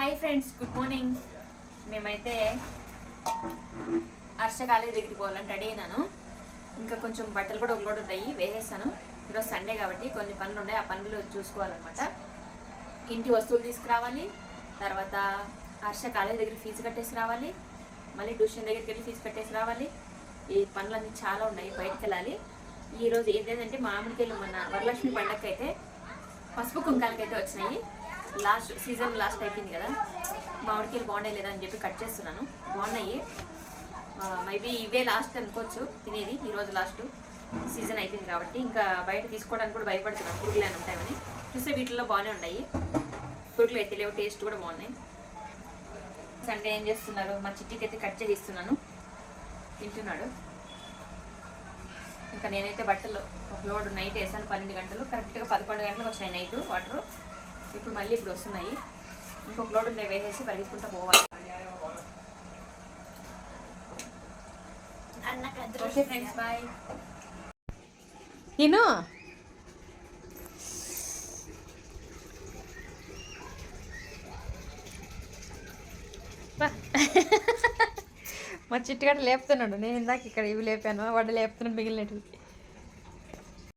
Hi friends good morning మేమైతే Harsha college దగ్గరికి పోవాలని రెడీ అయినాను. ఇంకా కొంచెం బట్టలు కూడా ఒకటి ఉంటాయి వేసేసాను ఈరోజు సండే కాబట్టి కొన్ని పనులు ఉన్నాయి ఆ పనులు చూసుకోవాలన్నమాట. ఇంటి వస్తువులు తీసుకురావాలి తర్వాత హర్ష కాలేజ్ దగ్గర ఫీజు కట్టేసి రావాలి మళ్ళీ ట్యూషన్ దగ్గరికి వెళ్ళి ఫీజు కట్టేసి రావాలి. ఈ పనులన్నీ చాలా ఉన్నాయి బయటకు వెళ్ళాలి. ఈరోజు రోజు ఏంటంటే మామిడికాయలు మన వరలక్ష్మి పండగకి అయితే పసుపు కుంకాలకి అయితే వచ్చినాయి. లాస్ట్ సీజన్ లాస్ట్ అయిపోయింది కదా. మామిడికాయలు బాగున్నాయి లేదా అని చెప్పి కట్ చేస్తున్నాను. బాగున్నాయి. మేబీ ఇవే లాస్ట్ అనుకోవచ్చు తినేది ఈరోజు లాస్ట్. సీజన్ అయిపోయింది కాబట్టి ఇంకా బయట తీసుకోవడానికి కూడా భయపడుతున్నాను. పురుగులు అని ఉంటాయని చూస్తే వీటిల్లో బాగానే ఉన్నాయి. పురుగులు అయితే లేవు టేస్ట్ కూడా బాగున్నాయి. సండే ఏం చేస్తున్నారు? మా చిట్టికి అయితే కట్ చేసి ఇస్తున్నాను తింటున్నాడు. ఇంకా నేనైతే బట్టలు ఒక లోడ్ నైట్ వేసాను పన్నెండు గంటలు. కరెక్ట్గా పదకొండు గంటలకు వచ్చినాయి నైట్ వాటర్. ఇప్పుడు మళ్ళీ ఇప్పుడు వస్తున్నాయి. ఇంకొక లోడ్ ఉన్నాయి వేసేసి పరిగెత్తుకుంటూ పోవాలి. Okay friends bye. ఇను మా చిట్టుగడ లేపుతున్నాడు. నేను ఇందాక ఇక్కడ ఇవి లేపాను. వాడు లేపుతున్నాడు మిగిలినవి